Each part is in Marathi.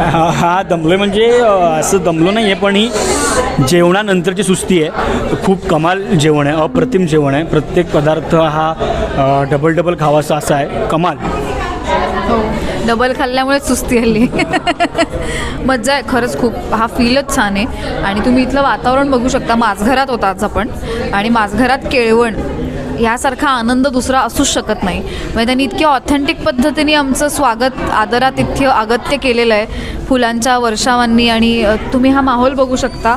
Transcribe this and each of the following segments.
हा हा दमलो म्हणजे असं दमलो नाही आहे पण ही जेवणानंतरची सुस्ती आहे. खूप कमाल जेवण आहे अप्रतिम जेवण आहे. प्रत्येक पदार्थ हा डबल डबल खावासा असा आहे. कमाल. हो डबल खाल्ल्यामुळेच सुस्ती आली. मज्जा आहे खरंच खूप. हा फीलच छान आहे. आणि तुम्ही इथलं वातावरण बघू शकता. माझघरात होता आज आपण. आणि माझघरात केळवण. ह्यासारखा आनंद दुसरा असूच शकत नाही. म्हणजे त्यांनी इतक्या ऑथेंटिक पद्धतीने आमचं स्वागत आदरातिथ्य अगत्य केलेलं आहे. फुलांच्या वर्षावांनी आणि तुम्ही हा माहोल बघू शकता.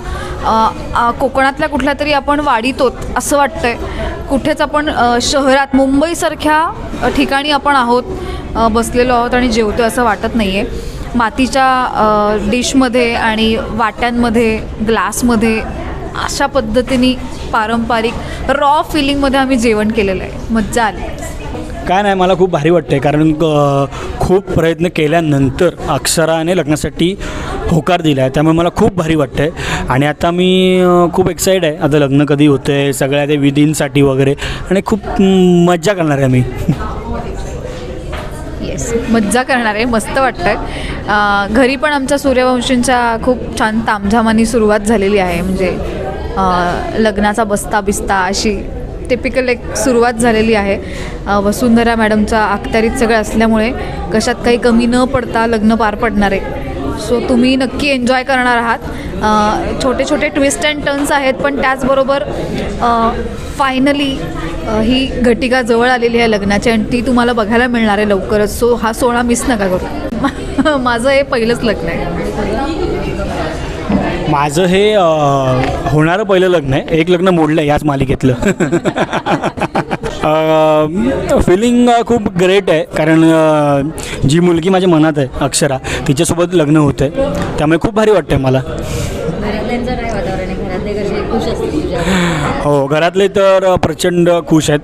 कोकणातल्या कुठल्या तरी आपण वाढीतोत असं वाटतंय. कुठेच आपण शहरात मुंबईसारख्या ठिकाणी आपण आहोत बसलेलो आहोत आणि जेवतो असं वाटत नाही आहे मातीच्या डिशमध्ये आणि वाट्यांमध्ये ग्लासमध्ये अशा पद्धतीने पारंपरिक रॉ फिलिंगमध्ये आम्ही जेवण केलेलं आहे. मज्जा आली. काय नाही मला खूप भारी वाटतं आहे कारण खूप प्रयत्न केल्यानंतर अक्षराने लग्नासाठी होकार दिला आहे त्यामुळे मला खूप भारी वाटतं आहे आणि आता मी खूप एक्साइड आहे. आता लग्न कधी होतं आहे सगळ्या ते विधींसाठी वगैरे. आणि खूप मज्जा करणार आहे मी. येस मज्जा करणार आहे मस्त वाटतं आहे घरी पण आमच्या सूर्यवंशींच्या खूप छान तामझामानी सुरुवात झालेली आहे. म्हणजे लग्नाचा बस्ता बिस्ता अशी टिपिकल एक सुरुवात झालेली आहे. वसुंधरा मॅडमच्या अखत्यारीत सगळं असल्यामुळे कशात काही कमी न पडता लग्न पार पडणार. आहे सो तुम्ही नक्की एन्जॉय करणार आहात. छोटे छोटे ट्विस्ट अँड टर्न्स आहेत पण त्याचबरोबर फायनली ही घटिका जवळ आलेली आहे लग्नाची आणि ती तुम्हाला बघायला मिळणार आहे लवकरच. सो हा सोहळा मिस नका करू. माझं हे पहिलंच लग्न आहे. माझं हे होणारं पहिलं लग्न आहे. एक लग्न मोडलं आहे याच मालिकेतलं. फिलिंग खूप ग्रेट आहे. कारण जी मुलगी माझ्या मनात आहे अक्षरा तिच्यासोबत लग्न होतं आहे त्यामुळे खूप भारी वाटतं आहे? मला हो घरातले तर प्रचंड खुश आहेत.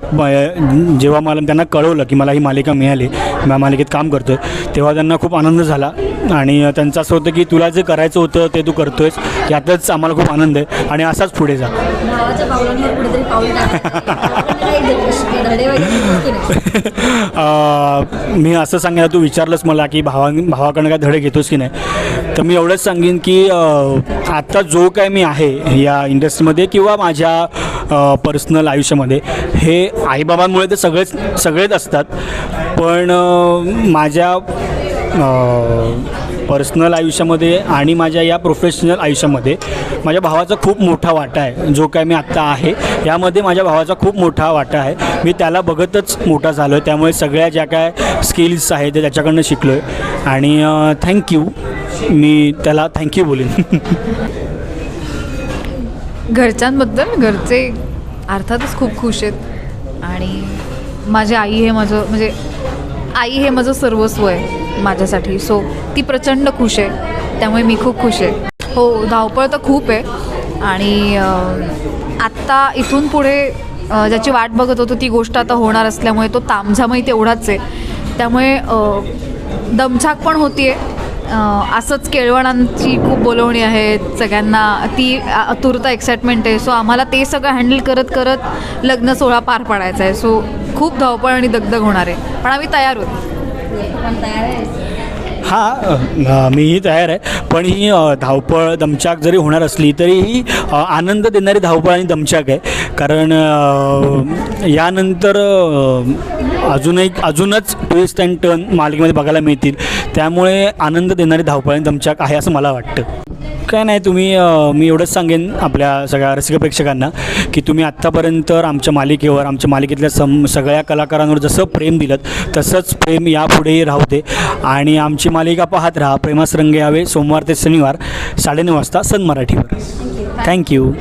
जेव्हा मला त्यांना कळवलं की मला ही मालिका मिळाली मी मालिकेत काम करतो आहे तेव्हा त्यांना खूप आनंद झाला. आणि त्यांचं असं होतं की तुला जे करायचं होतं ते तू करतो आहेस यातच आम्हाला खूप आनंद आहे. आणि असाच पुढे जा. मी असं सांगायला तू विचारलंस मला की भावा भावाकडनं काय धडे घेतोस की नाही. तर मी एवढंच सांगेन की आत्ता जो काय मी आहे या इंडस्ट्रीमध्ये किंवा माझ्या पर्सनल आयुष्यामध्ये हे आईबाबांमुळे तर सगळेच सगळेच असतात. पण माझ्या पर्सनल आयुष्यामध्ये आणि माझ्या या प्रोफेशनल आयुष्यामध्ये माझ्या भावाचा खूप मोठा वाटा आहे जो काय मी आत्ता आहे यामध्ये माझ्या भावाचा खूप मोठा वाटा आहे. मी त्याला बघतच मोठा झालो आहे त्यामुळे सगळ्या ज्या काय स्किल्स आहेत ते त्याच्याकडनं शिकलो आहे आणि थँक्यू मी त्याला थँक्यू बोलेन. घरच्यांबद्दल घरचे अर्थातच खूप खुश आहेत. आणि माझी आई हे माझं म्हणजे आई हे माझं सर्वस्व आहे माझ्यासाठी. सो ती प्रचंड खुश आहे. त्यामुळे मी खूप खुश आहे. हो धावपळ तर खूप आहे. आणि आत्ता इथून पुढे ज्याची वाट बघत होतो ती गोष्ट आता होणार असल्यामुळे तो तामझामही तेवढाच आहे. त्यामुळे दमछाक पण होती आहे असंच केळवणांची खूप बोलवणी आहे सगळ्यांना. ती आतुरता एक्साइटमेंट आहे. सो आम्हाला ते सगळं हँडल करत करत लग्न सोहळा पार पाडायचा आहे. सो खूप धावपळ आणि दगदग होणार आहे. पण आम्ही तयार होतो तयार हां मीही तयार आहे. पण ही धावपळ दमचाक जरी होणार असली तरी ही आनंद देणारी धावपळ आणि दमचाक आहे. कारण यानंतर अजूनही अजूनच ट्विस्ट अँड टर्न मालिकेमध्ये बघायला मिळतील. त्यामुळे आनंद देणारी धावपळ आणि दमचाक आहे असं मला वाटतं. काय नाही तुम्ही मी एवढंच सांगेन आपल्या सगळ्या रसिक प्रेक्षकांना की तुम्ही आत्तापर्यंत आमच्या मालिकेवर आमच्या मालिकेतल्या सम सगळ्या कलाकारांवर जसं प्रेम दिलं तसंच प्रेम यापुढेही राहू दे. आणि आमची मालिका पाहत राहा. प्रेमास रंग यावे. सोमवार ते शनिवार साडेनऊ वाजता सन मराठीवर. थँक्यू